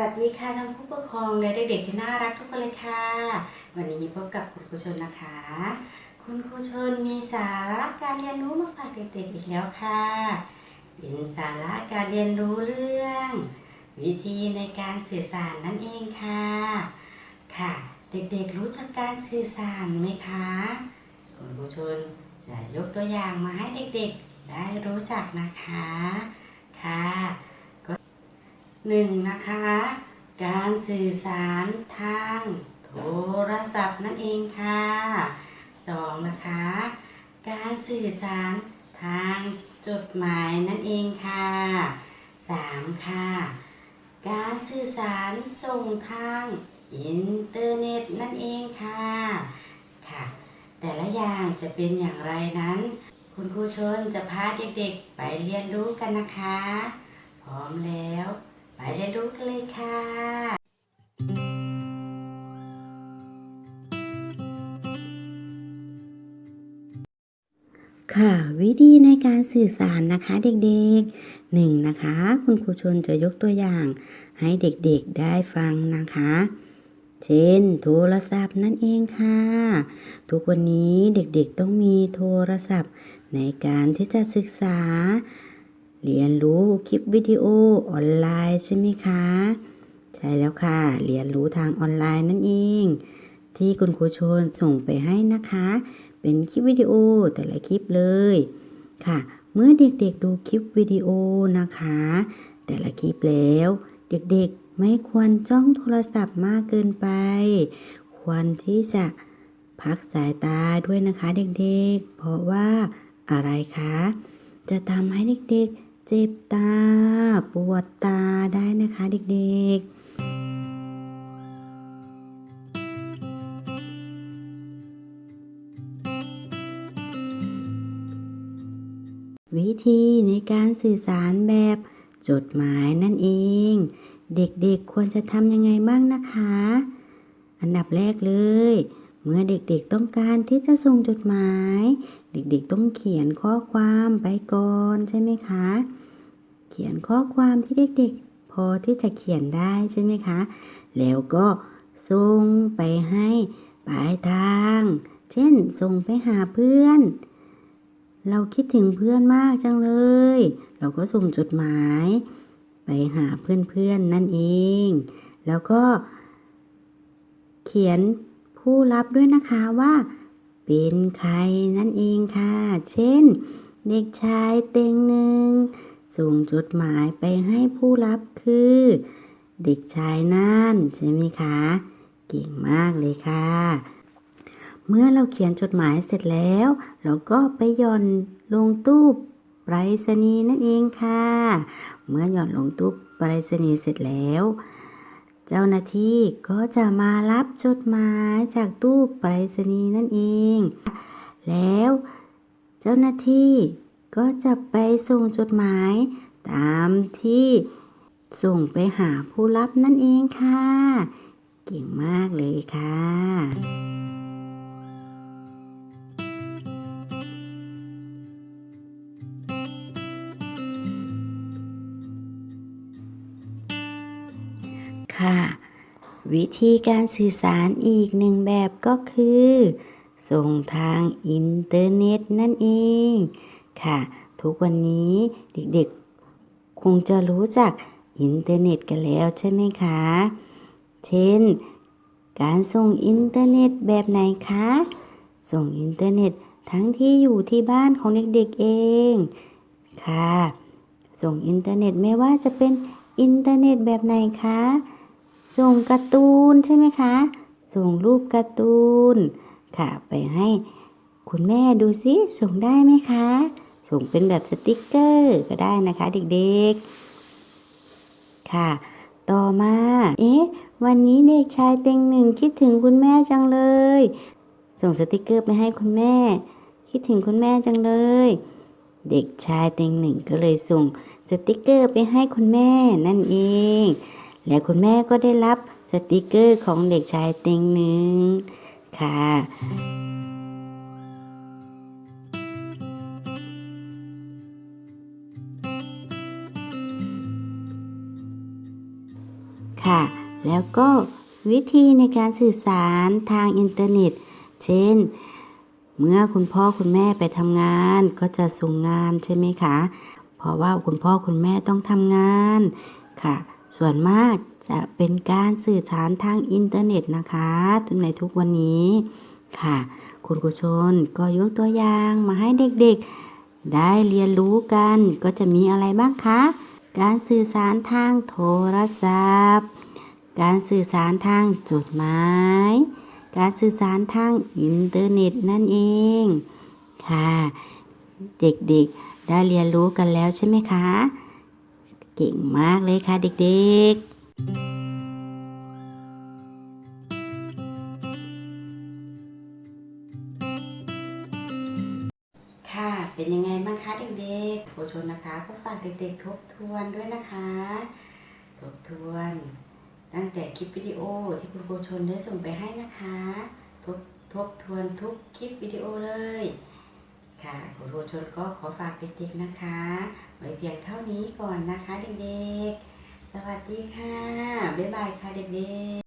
วัสดีค่ะท่านผู้ปกครองและเด็กๆที่น่ารักทุกคนเลยค่ะ วันนี้พบกับคุณครูชนนะคะ คุณครูชนมีสาระการเรียนรู้มาฝากเด็กๆอีกแล้วค่ะ เป็นสาระการเรียนรู้เรื่อง วิธีในการสื่อสารนั่นเองค่ะ ค่ะ เด็กๆรู้จักการสื่อสารไหมคะคุณครูชนจะยกตัวอย่างมาให้เด็กๆ ได้รู้จักนะคะค่ะ หนึ่งนะคะ การสื่อสารทางโทรศัพท์นั่นเองค่ะสองนะคะ การสื่อสารทางจดหมายนั่นเองค่ะสามค่ะ การสื่อสารส่งทางอินเทอร์เน็ตนั่นเองค่ะ ค่ะ แต่ละอย่างจะเป็นอย่างไรนั้น คุณครูชนจะพาเด็กๆไปเรียนรู้กันนะคะ พร้อมแล้ว ไปเรียนรู้กันเลยค่ะ ค่ะวิธีในการสื่อสารนะคะเด็กๆหนึ่งนะคะ คุณครูชนจะยกตัวอย่าง ให้เด็กๆได้ฟังนะคะ เช่น โทรศัพท์นั่นเองค่ะ ทุกวันนี้เด็กๆต้องมีโทรศัพท์ในการที่จะศึกษา เรียนรู้คลิปวิดีโอออนไลน์ใช่ไหมคะ ใช่แล้วค่ะ เรียนรู้ทางออนไลน์นั่นเอง ที่คุณครูชนส่งไปให้นะคะ เป็นคลิปวิดีโอแต่ละคลิปเลยค่ะ เมื่อเด็กๆดูคลิปวิดีโอนะคะ แต่ละคลิปแล้ว เด็กๆไม่ควรจ้องโทรศัพท์มากเกินไป ควรที่จะพักสายตาด้วยนะคะเด็กๆ เพราะว่าอะไรคะ จะทำให้เด็กๆ เจ็บตา ปวดตาได้นะคะเด็กๆวิธีในการสื่อสารแบบจดหมายนั่นเอง เด็กๆควรจะทำยังไงบ้างนะคะ อันดับแรกเลย เมื่อเด็กๆต้องการที่จะส่งจดหมาย เด็กๆต้องเขียนข้อความไปก่อนใช่ไหมคะ เขียนข้อความที่เด็กๆ พอที่จะเขียนได้ใช่ไหมคะ แล้วก็ส่งไปให้ปลายทาง เช่น ส่งไปหาเพื่อน เราคิดถึงเพื่อนมากจังเลย เราก็ส่งจดหมาย ไปหาเพื่อนๆนั่นเอง แล้วก็เขียน ผู้รับด้วยนะคะว่า เป็นใครนั่นเองค่ะ เช่น เด็กชายเต็งหนึ่งส่งจดหมายไปให้ผู้รับคือ เด็กชายนั่นใช่ไหมคะ เก่งมากเลยค่ะ เมื่อเราเขียนจดหมายเสร็จแล้ว เราก็ไปหย่อนลงตู้ไปรษณีย์นั่นเองค่ะ เมื่อหย่อนลงตู้ไปรษณีย์เสร็จแล้ว เจ้าหน้าที่ก็จะมารับจดหมายจากตู้ไปรษณีย์นั่นเอง แล้วเจ้าหน้าที่ก็จะไปส่งจดหมายตามที่ส่งไปหาผู้รับนั่นเองค่ะ เก่งมากเลยค่ะ ค่ะ วิธีการสื่อสารอีกหนึ่งแบบก็คือ ส่งทางอินเทอร์เน็ตนั่นเองค่ะ ทุกวันนี้เด็กๆ คงจะรู้จักอินเทอร์เน็ตกันแล้วใช่ไหมคะ เช่น การส่งอินเทอร์เน็ตแบบไหนคะ ส่งอินเทอร์เน็ตทั้งที่อยู่ที่บ้านของเด็กๆเองค่ะ ส่งอินเทอร์เน็ตไม่ว่าจะเป็นอินเทอร์เน็ตแบบไหนคะ ส่งการ์ตูนใช่ไหมคะ ส่งรูปการ์ตูนค่ะไปให้คุณแม่ดูซิส่งได้ไหมคะ ส่งเป็นแบบสติกเกอร์ก็ได้นะคะเด็กๆ ค่ะ ต่อมา เอ๊ะ วันนี้เด็กชายเต็งหนึ่งคิดถึงคุณแม่จังเลย ส่งสติกเกอร์ไปให้คุณแม่ คิดถึงคุณแม่จังเลย เด็กชายเต็งหนึ่งก็เลยส่งสติกเกอร์ไปให้คุณแม่นั่นเอง และคุณแม่ก็ได้รับสติกเกอร์ของเด็กชายเต็งหนึ่งค่ะคค่ะ แล้วก็วิธีในการสื่อสารทางอินเทอร์เน็ต เช่น เมื่อคุณพ่อคุณแม่ไปทำงานก็จะส่งงานใช่ไหมคะ เพราะว่าคุณพ่อคุณแม่ต้องทำงานค่ะ ส่วนมากจะเป็นการสื่อสารทางอินเทอร์เน็ตนะคะในทุกวันนี้ค่ะ คุณครูชนก็ยกตัวอย่างมาให้เด็กๆ ได้เรียนรู้กันก็จะมีอะไรบ้างคะ การสื่อสารทางโทรศัพท์ การสื่อสารทางจดหมาย การสื่อสารทางอินเทอร์เน็ตนั่นเอง ค่ะ เด็กๆ ได้เรียนรู้กันแล้วใช่ไหมคะ เก่งมากเลยค่ะเด็กๆค่ะเป็นยังไงบ้างคะเด็กๆโคชนนะคะก็ฝากเด็กๆ ทบทวนด้วยนะคะ ทบทวน ตั้งแต่คลิปวิดีโอที่คุณโคชนได้ส่งไปให้นะคะ ทบทบทวนทุกคลิปวิดีโอเลย ค่ะคุณโคชนก็ขอฝากเด็กๆนะคะไว้เพียงเท่านี้ก่อนนะคะเด็กๆ สวัสดีค่ะ บ๊ายบายค่ะเด็กๆ